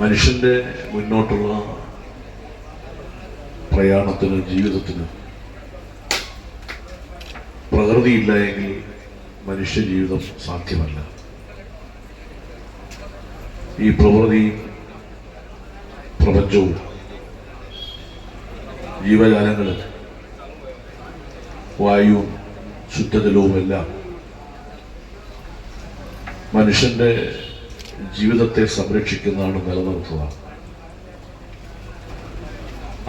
മനുഷ്യന്റെ മുന്നോട്ടുള്ള പ്രയാണത്തിന് ജീവിതത്തിന് പ്രകൃതിയില്ല എങ്കിൽ മനുഷ്യ ജീവിതം സാധ്യമല്ല. ഈ പ്രകൃതിയും പ്രപഞ്ചവും ജീവജാലങ്ങൾ വായുവും ശുദ്ധജലവുമെല്ലാം മനുഷ്യന്റെ ജീവിതത്തെ സംരക്ഷിക്കുന്നതാണ് നിലനിർത്തുക.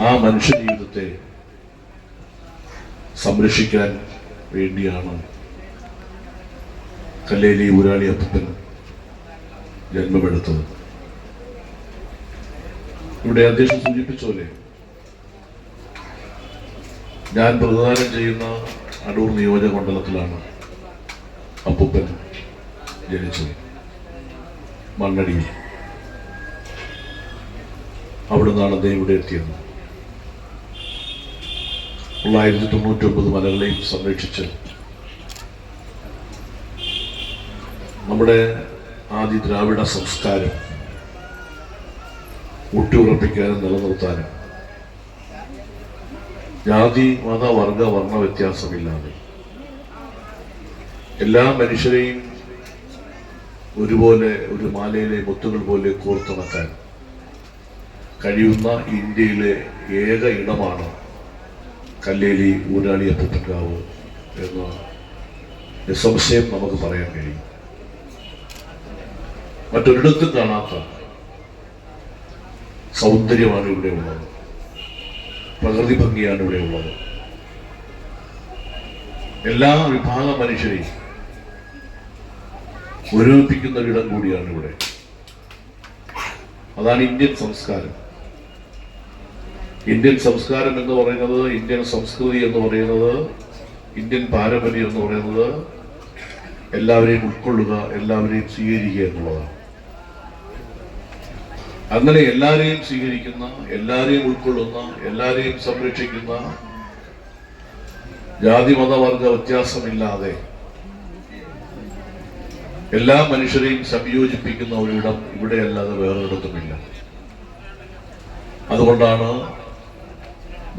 ആ മനുഷ്യ ജീവിതത്തെ സംരക്ഷിക്കാൻ വേണ്ടിയാണ് കല്ലേലി ഊരാളി അപ്പൻ ജന്മമെടുത്തത്. ഇവിടെ അധ്യക്ഷൻ സൂചിപ്പിച്ചോലെ ഞാൻ പ്രതിദാനം ചെയ്യുന്ന അടൂർ നിയോജക മണ്ഡലത്തിലാണ് അപ്പൂപ്പൻ ജനിച്ചത്. മണ്ണടിയിൽ അവിടെ നിന്നാണ് അദ്ദേഹം ഇവിടെ എത്തിയത്. തൊള്ളായിരത്തി തൊണ്ണൂറ്റി ഒമ്പത് മലകളെയും സംരക്ഷിച്ച് നമ്മുടെ ആദ്യ ദ്രാവിഡ സംസ്കാരം ഊട്ടിയുറപ്പിക്കാനും നിലനിർത്താനും ജാതി മത വർഗ വർണ വ്യത്യാസമില്ലാതെ എല്ലാ മനുഷ്യരെയും ഒരുപോലെ ഒരു മാലയിലെ മുത്തുകൾ പോലെ കോർത്തിണക്കാൻ കഴിയുന്ന ഇന്ത്യയിലെ ഏക ഇടമാണ് കല്ലേലി ഊരാളി എന്ന നിസ്സംശയം നമുക്ക് പറയാൻ കഴിയും. മറ്റൊരിടത്തും കാണാത്ത സൗന്ദര്യമാണ് ഇവിടെ ഉള്ളത്. പ്രകൃതി ഭംഗിയാണ് ഇവിടെ ഉള്ളത്. എല്ലാ വിഭാഗ മനുഷ്യരെയും ഒരുമിപ്പിക്കുന്ന ഒരിടം കൂടിയാണ് ഇവിടെ. അതാണ് ഇന്ത്യൻ സംസ്കാരം. ഇന്ത്യൻ സംസ്കാരം എന്ന് പറയുന്നത് ഇന്ത്യൻ സംസ്കൃതി എന്ന് പറയുന്നത് ഇന്ത്യൻ പാരമ്പര്യം എന്ന് പറയുന്നത് എല്ലാവരെയും ഉൾക്കൊള്ളുക എല്ലാവരെയും സ്വീകരിക്കുക എന്നുള്ളതാണ്. അങ്ങനെ എല്ലാവരെയും സ്വീകരിക്കുന്ന എല്ലാവരെയും ഉൾക്കൊള്ളുന്ന എല്ലാവരെയും സംരക്ഷിക്കുന്ന ജാതി മതവർഗ വ്യത്യാസമില്ലാതെ എല്ലാ മനുഷ്യരെയും സംയോജിപ്പിക്കുന്ന ഒരിടം ഇവിടെയല്ലാതെ വേറൊരിടത്തുമില്ല. അതുകൊണ്ടാണ്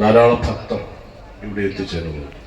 ധാരാളം ഭക്തർ ഇവിടെ എത്തിച്ചേരുന്നത്.